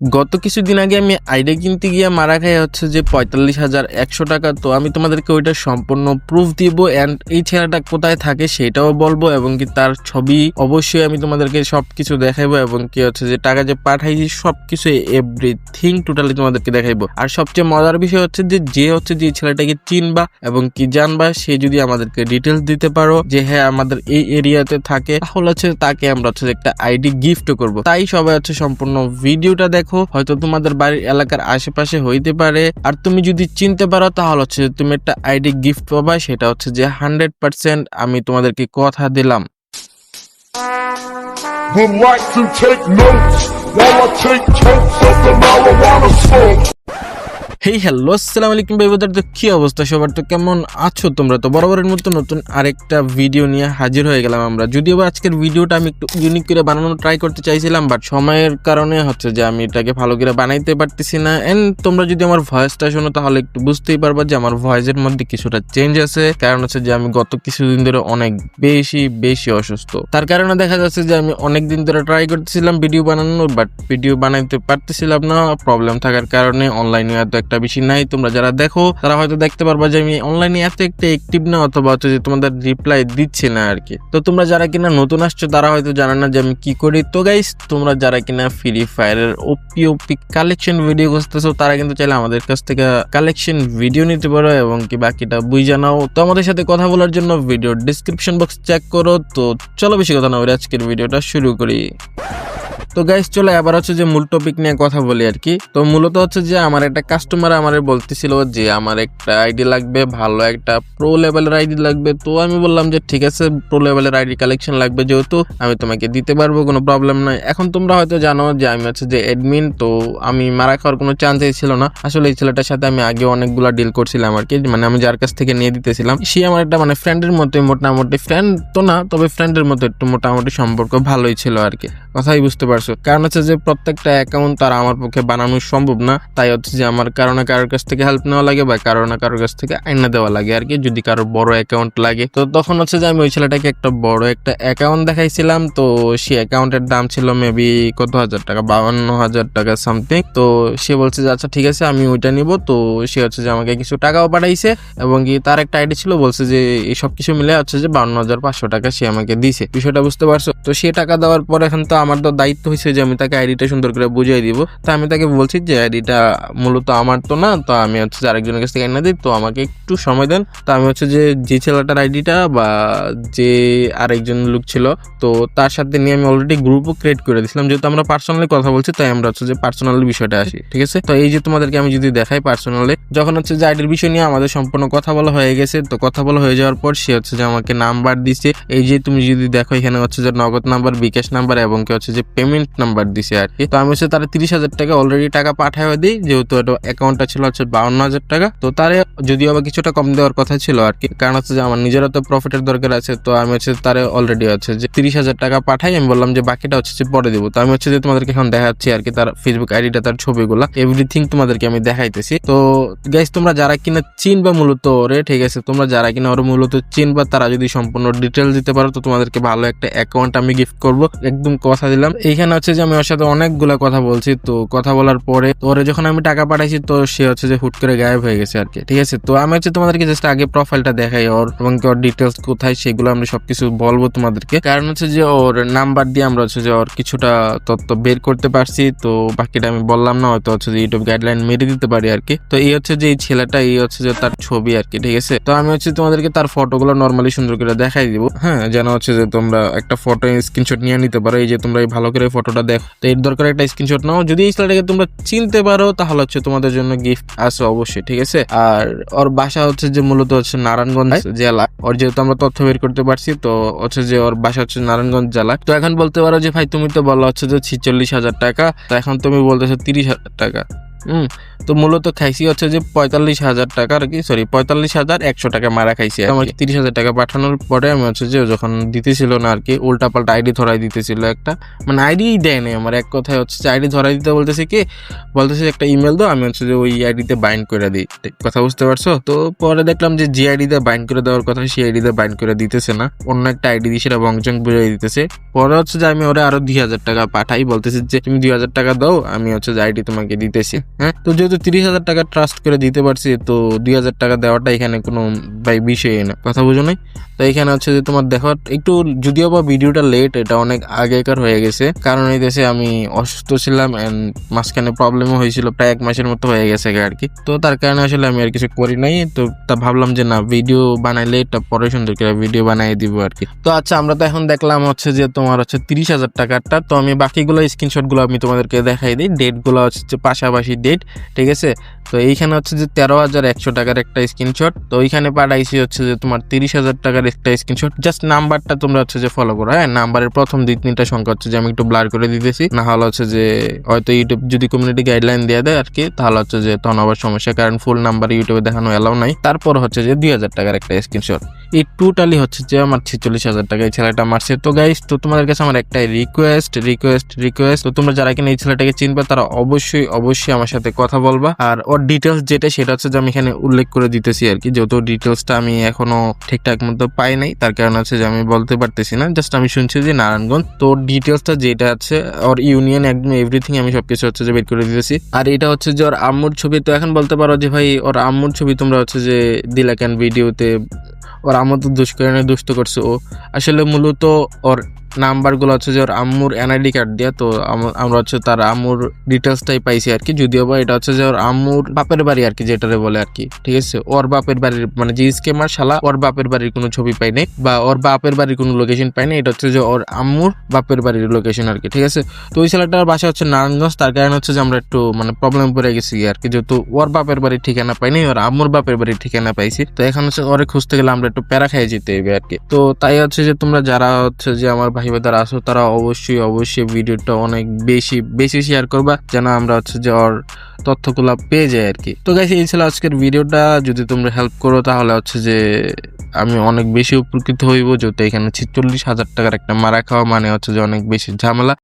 গত কিছুদিন আগে আমি আইডিয়া কিনতে গিয়ে মারা খাই হচ্ছে যে পঁয়তাল্লিশ হাজার একশো টাকা। তো আমি তোমাদেরকে ওইটা সম্পূর্ণ প্রুফ দিব অ্যান্ড এই ছেলেটা কোথায় থাকে সেটাও বলব এবং কি তার ছবি অবশ্যই আমি তোমাদেরকে সবকিছু দেখাইবো এবং কি হচ্ছে যে টাকা যে পাঠাইছি সব কিছু এভরিথিং টোটালি তোমাদেরকে দেখাইবো। আর সবচেয়ে মজার বিষয় হচ্ছে যে যে হচ্ছে যে ছেলেটাকে চিনবা এবং কি জানবা, সে যদি আমাদেরকে ডিটেলস দিতে পারো যে হ্যাঁ আমাদের এই এরিয়াতে থাকে, তাহলে হচ্ছে তাকে আমরা হচ্ছে একটা আইডি গিফট করব। তাই সবাই হচ্ছে সম্পূর্ণ ভিডিওটা দেখো। হয়তো তোমাদের বাড়ির এলাকার আশেপাশে হইতে পারে আর তুমি যদি চিনতে পারো, তাহলে হচ্ছে তুমি একটা আইডি গিফট পাবা, সেটা হচ্ছে যে হান্ড্রেড পার্সেন্ট আমি তোমাদেরকে কথা দিলাম would like to take notes, while I take of the marijuana smoke. Hey hello আসসালামু আলাইকুম ভাইবাদার তো কি অবস্থা? সবার তো কেমন আছো তোমরা? তো বরাবরের মতো নতুন আরেকটা ভিডিও নিয়ে হাজির হয়ে গেলাম আমরা। যদিও বা আজকের ভিডিওটা আমি একটু ইউনিক করে বানানোর ট্রাই করতে চাইছিলাম বাট সময়ের কারণে হচ্ছে যে আমি এটাকে ভালো করে বানাইতে পারতেছি না। এন্ড তোমরা যদি আমার ভয়েসটা শোনো, তাহলে একটু বুঝতেই পারবা যে আমার ভয়েসের মধ্যে কিছুটা চেঞ্জ আছে। কারণ হচ্ছে যে আমি গত কিছুদিন ধরে অনেক বেশি বেশি অসুস্থ। তার কারণে দেখা যাচ্ছে যে আমি অনেক দিন ধরে ট্রাই করতেছিলাম ভিডিও বানানোর বাট ভিডিও বানাইতে পারতেছিলাম না। প্রবলেম থাকার কারণে অনলাইনে এত একটা বেশি নাই। তোমরা যারা দেখো, তারা হয়তো দেখতে পারবা যে আমি অনলাইনে এত একটা অ্যাক্টিভ না, অথবা হচ্ছে যে তোমাদের রিপ্লাই দিচ্ছে না আর কি তো তোমরা যারা কিনা নতুন আসছো, তারা হয়তো জানে না যে আমি কি করি। তো গাইস তোমরা যারা কিনা ফ্রি ফায়ারের ওপি ওপি কালেকশন ভিডিও খুঁজতেছো, তারা কিন্তু চাইলে আমাদের কাছ থেকে কালেকশন ভিডিও নিতে পারো এবং কি বাকিটা বুঝ জানাও তো আমাদের সাথে কথা বলার জন্য ভিডিও ডিসক্রিপশন বক্স চেক করো। তো চলো বেশি কথা না আজকের ভিডিওটা শুরু করি। তো গাইস চলে আবার হচ্ছে যে মূল টপিক নিয়ে কথা বলি আর কি। তো মূলত হচ্ছে যে আমার একটা কাস্টমার আমার বলতেছিল যে আমার একটা আইডি লাগবে, ভালো একটা প্রো লেভেলের আইডি লাগবে। তো আমি বললাম যে, ঠিক আছে প্রো লেভেলের আইডি কালেকশন লাগবে যেহেতু, আমি তোমাকে দিতে পারব, কোনো প্রবলেম নাই। এখন তোমরা হয়তো জানো যে আমি হচ্ছে যে অ্যাডমিন তো আমি মারা খাওয়ার কোনো চান্সই ছিল না। আসলে এই ছেলেটার সাথে আমি আগে অনেকগুলা ডিল করছিলাম আর কি মানে আমি যার কাছ থেকে নিয়ে দিতেছিলাম, সে আমার একটা মানে ফ্রেন্ডের মতোই, মোটামুটি ফ্রেন্ড তো না, তবে ফ্রেন্ডের মতো একটু মোটামুটি সম্পর্ক ভালোই ছিল আর কি। কথাই বুঝতে পারছ। কারণ হচ্ছে যে প্রত্যেকটা অ্যাকাউন্ট তার আমার পক্ষে বানানো সম্ভব না। তাই হচ্ছে যে আমার কারও না কারোর কাছ থেকে হেল্প নেওয়া লাগে বা কারও না কারোর কাছ থেকে আইনা দেওয়া লাগে আর কি, যদি কারও বড় অ্যাকাউন্ট লাগে। তো তখন হচ্ছে যে আমি ওই ছেলেটাকে একটা বড় একটা অ্যাকাউন্ট দেখাইছিলাম। তো সেই অ্যাকাউন্টের দাম ছিল মেবি কত হাজার টাকা? বাউন্ন হাজার টাকা সামথিং তো সে বলছে যে আচ্ছা ঠিক আছে, আমি ওইটা নিব। তো সে হচ্ছে যে আমাকে কিছু টাকাও পাঠাইছে এবং কি তার একটা আইডি ছিল, বলছে যে, এই সব কিছু মিলে হচ্ছে যে বাউন্ন হাজার পাঁচশো টাকা সে আমাকে দিছে বিষয়টা বুঝতে পারছ? তো সে টাকা দেওয়ার পর এখন তো আমার তো দায়িত্ব হয়েছে যে আমি তাকে আইডিটা সুন্দর করে বুঝিয়ে দিব। তা আমি তাকে বলছি যে আইডিটা মূলত আমার তো না, তো আমি হচ্ছে আরেকজনের কাছ থেকে এনে দিই, তো আমাকে একটু সময় দেন। তো আমি হচ্ছে যে যে ছেলেটার আইডিটা বা যে আরেকজন লোক ছিল, তো তার সাথে নিয়ে আমি অলরেডি গ্রুপও ক্রিয়েট করে দিয়েছিলাম। যেহেতু আমরা পার্সোনালি কথা বলছি, তাই আমরা হচ্ছে যে পার্সোনালি বিষয়টা আসি, ঠিক আছে? তো এই যে তোমাদেরকে আমি যদি দেখাই পার্সোনালি যখন হচ্ছে যে আইডির বিষয় নিয়ে আমাদের সম্পূর্ণ কথা বলা হয়ে গেছে, তো কথা বলা হয়ে যাওয়ার পর সে হচ্ছে যে আমাকে নাম্বার দিছে এই যে তুমি যদি দেখো এখানে হচ্ছে যে নগদ নাম্বার বিকাশ নাম্বার এবং কি হচ্ছে যে পেমেন্ট নাম্বার দিছে আর কি তো আমি হচ্ছে তারা তিরিশ হাজার টাকা অলরেডি টাকা পাঠায় দিই, যেহেতু এটা অ্যাকাউন্টটা ছিল হচ্ছে বাউন্ন হাজার টাকা। তো তারে যদিও আবার কিছুটা কম দেওয়ার কথা ছিল আর কি কারণ হচ্ছে যে আমার নিজেরও তো প্রফিটের দরকার আছে, তো আমি হচ্ছে তারে অলরেডি হচ্ছে যে তিরিশ হাজার টাকা পাঠাই, আমি বললাম যে বাকিটা হচ্ছে পরে দেবো। তো আমি হচ্ছে যে তোমাদেরকে এখন দেখাচ্ছি আর কি তার ফেসবুক আইডিটা তার ছবিগুলো এভরিথিং তোমাদেরকে আমি দেখাইতেছি। তো গাইস তোমরা যারা কিনা চিনবা মূলত ওরে, ঠিক আছে? তোমরা যারা কিনা ওর মূলত চিনবা, তারা যদি সম্পূর্ণ ডিটেল দিতে পারো, তো তোমাদেরকে ভালো একটা অ্যাকাউন্ট আমি গিফট করব। একদম কথা দিলাম। এইখানে হচ্ছে যে আমি ওর সাথে অনেকগুলা কথা বলছি, তো কথা বলার পরে ওরে যখন আমি টাকা পাঠাইছি, তো সে হচ্ছে যে হুট করে গায়েব হয়ে গেছে আর কি ঠিক আছে? তো আমি হচ্ছে তোমাদেরকে জাস্ট আগে প্রোফাইলটা দেখাই ওর এবং ওর ডিটেলস কোথায়, সেগুলো আমি সবকিছু বলব তোমাদেরকে। কারণ হচ্ছে যে ওর নাম্বার দিয়ে আমরা হচ্ছে যে ওর কিছুটা তথ্য বের করতে পারছি, তো বাকিটা আমি বললাম না, হয়তো হচ্ছে যে ইউটিউব গাইডলাইন মেরে দিতে পারি আর কি তো এই হচ্ছে যে এই ছেলেটা, এই হচ্ছে যে তার ছবি আর কি ঠিক আছে? তো আমি হচ্ছে তোমাদেরকে তার ফটোগুলো নর্মালি সুন্দর করে দেখাই দিব। হ্যাঁ যেন হচ্ছে যে তোমরা একটা ফটো স্ক্রিনশট নিয়ে নিতে পারো, এই যে তোমরা এই ভালো করে ফটোটা দেখো। তো এর দরকার একটা স্ক্রিনশট নাও। যদি এই ছেলেটাকে তোমরা চিনতে পারো তাহলে হচ্ছে তোমাদের জন্য গিফট আছে অবশ্যই ঠিক আছে? আর ওর বাসা হচ্ছে যে মূলত হচ্ছে নারায়ণগঞ্জ জেলা। ওর যেহেতু আমরা তথ্য বের করতে পারছি তো হচ্ছে যে ওর বাসা হচ্ছে নারায়ণগঞ্জ জেলা। তো এখন বলতে পারো যে ভাই তুমি তো বলো হচ্ছে যে ছিচল্লিশ হাজার টাকা তো এখন তুমি বলতেছো তিরিশ হাজার টাকা। হুম, তো মূলত খাইছি হচ্ছে যে পঁয়তাল্লিশ হাজার টাকা আর কি সরি পঁয়তাল্লিশ হাজার একশো টাকা মারা খাইছি আমার তিরিশ হাজার টাকা পাঠানোর পরে আমি হচ্ছে যে যখন দিতেছিল না আর কি উল্টা পাল্টা আইডি ধরাই দিতেছিল একটা মানে আইডি দেয় নাই আমার, এক কথায় হচ্ছে যে আইডি ধরাই দিতে বলতেছে কি, বলতেছে একটা ইমেল দাও, আমি হচ্ছে যে ওই আইডিতে বাইন্ড করে দিই। কথা বুঝতে পারছ? তো পরে দেখলাম যে যে আইডিতে বাইন্ড করে দেওয়ার কথা, সেই আইডিতে বাইন্ড করে দিতেছে না, অন্য একটা আইডি দিয়ে সেটা বংচং বুঝিয়ে দিতেছে। পরে হচ্ছে যে আমি ওরা আরও দুই হাজার টাকা পাঠাই, বলতেছি যে তুমি দুই হাজার টাকা দাও, আমি হচ্ছে যে আইডি তোমাকে দিতেছি। হ্যাঁ? তো যেহেতু তিরিশ হাজার টাকা ট্রাস্ট করে দিতে পারছি, তো দুই হাজার টাকা দেওয়াটা এখানে কোনো ভাই বিষয়ই না। কথা বুঝো নাই? তো এখানে হচ্ছে যে তোমার দেখো, একটু যদিও বা ভিডিওটা লেট এটা অনেক আগেকার হয়ে গেছে। কারণ এই দেশে আমি অসুস্থ ছিলাম এন্ড মাঝখানে প্রবলেমও হয়েছিল, প্রায় এক মাসের মতো হয়ে গেছে আর কি তো তার কারণে আসলে আমি আর কিছু করি নাই, তো তা ভাবলাম যে না ভিডিও বানাইলে এটা পরে সুন্দর করে ভিডিও বানাই দিব আর কি তো আচ্ছা আমরা তো এখন দেখলাম হচ্ছে যে তোমার হচ্ছে তিরিশ হাজার টাকারটা, তো আমি বাকিগুলো স্ক্রিনশটগুলো আমি তোমাদেরকে দেখাই দিই। ডেটগুলো হচ্ছে পাশাপাশি ডেট ঠিক আছে? তো এইখানে হচ্ছে যে তেরো হাজার একশো টাকার একটা স্ক্রিনশট তো ওইখানে পাঠাইছি হচ্ছে যে তোমার তিরিশ হাজার টাকার একটা স্ক্রিনশট জাস্ট নাম্বারটা তোমরা হচ্ছে যে ফলো করো হ্যাঁ? নাম্বারের প্রথম দুই তিনটা সংখ্যা হচ্ছে যে আমি একটু ব্লার করে দিতেছি। না হলে হচ্ছে যে হয়তো ইউটিউব যদি কমিউনিটি গাইডলাইন দিয়ে দেয় আর কি তাহলে হচ্ছে যে তখন আবার সমস্যা। কারণ ফুল নাম্বার ইউটিউবে দেখানো এলাও নাই। তারপর হচ্ছে যে দুই হাজার টাকার একটা স্ক্রিনশট এই টোটালি হচ্ছে যে আমার ছেচল্লিশ হাজার টাকা এই ছেলেটা মারছে। তো গাইস তো তোমাদের কাছে আমার একটাই রিকোয়েস্ট রিকোয়েস্ট রিকোয়েস্ট তো তোমরা যারা কিনা এই ছেলেটাকে চিনবে, তারা অবশ্যই অবশ্যই আমার সাথে কথা বলবা। আর ওর ডিটেলস যেটা, সেটা হচ্ছে যে আমি এখানে উল্লেখ করে দিতেছি আর কি। যেহেতু ডিটেলসটা আমি এখনও ঠিকঠাক মতো পাই নাই, তার কারণ হচ্ছে যে আমি বলতে পারতেছি না। জাস্ট আমি শুনছি যে নারায়ণগঞ্জ, তো ডিটেলসটা যেটা আছে, ওর ইউনিয়ন একদম এভরিথিং আমি সবকিছু হচ্ছে যে বের করে দিতেছি। আর এটা হচ্ছে যে ওর আম্মুর ছবি, তো এখন বলতে পারো যে ভাই, ওর আম্মুর ছবি তোমরা হচ্ছে যে দিলা কেন ভিডিওতে ওর আম্মু তো দুষ্করণে দুষ্ট করছে। ও আসলে মূলত ওর নাম্বারগুলো হচ্ছে যে ওর আম্মুর এনআইডি কার্ড দিয়া, তো আমরা হচ্ছে তার আম্মুর ডিটেলসটাই পাইছি আর কি। যদিও বা এটা হচ্ছে যে ওর আম্মুর বাপের বাড়ি আর কি, যেটারে বলে আর কি, ঠিক আছে? ওর বাপের বাড়ির মানে যে স্কেমার শালা, ওর বাপের বাড়ির কোনো ছবি পাই নাই বা ওর বাপের বাড়ির কোনো লোকেশন পাই নাই, এটা হচ্ছে যে ওর আম্মুর বাপের বাড়ির লোকেশন আর কি, ঠিক আছে? তো ওই ছেলেটার বাসা হচ্ছে নারায়ণগঞ্জ, তার কারণে হচ্ছে যে আমরা একটু মানে প্রবলেম পড়ে গেছি আর কি, যেহেতু ওর বাপের বাড়ির ঠিকানা পাইনি ওর আম্মুর বাপের বাড়ির ঠিকানা পাইছি। তো এখন হচ্ছে ওরে খুঁজতে গেলে আমরা একটু প্যারা খাই যেতে হবে আর কি। তো তাই হচ্ছে যে তোমরা যারা হচ্ছে যে আমার ভাই যারা আসো তারা অবশ্যই অবশ্যই ভিডিওটা অনেক বেশি বেশি শেয়ার করবা, যেন আমরা হচ্ছে যে ওর তথ্যগুলো পেয়ে যাই আর কি। তো গাইস এই ছিল আজকের ভিডিওটা যদি তোমরা হেল্প করো, তাহলে হচ্ছে যে আমি অনেক বেশি উপকৃত হইব, যেহেতু এখানে ছিচল্লিশ হাজার টাকার একটা মারা খাওয়া মানে হচ্ছে যে অনেক বেশি ঝামেলা।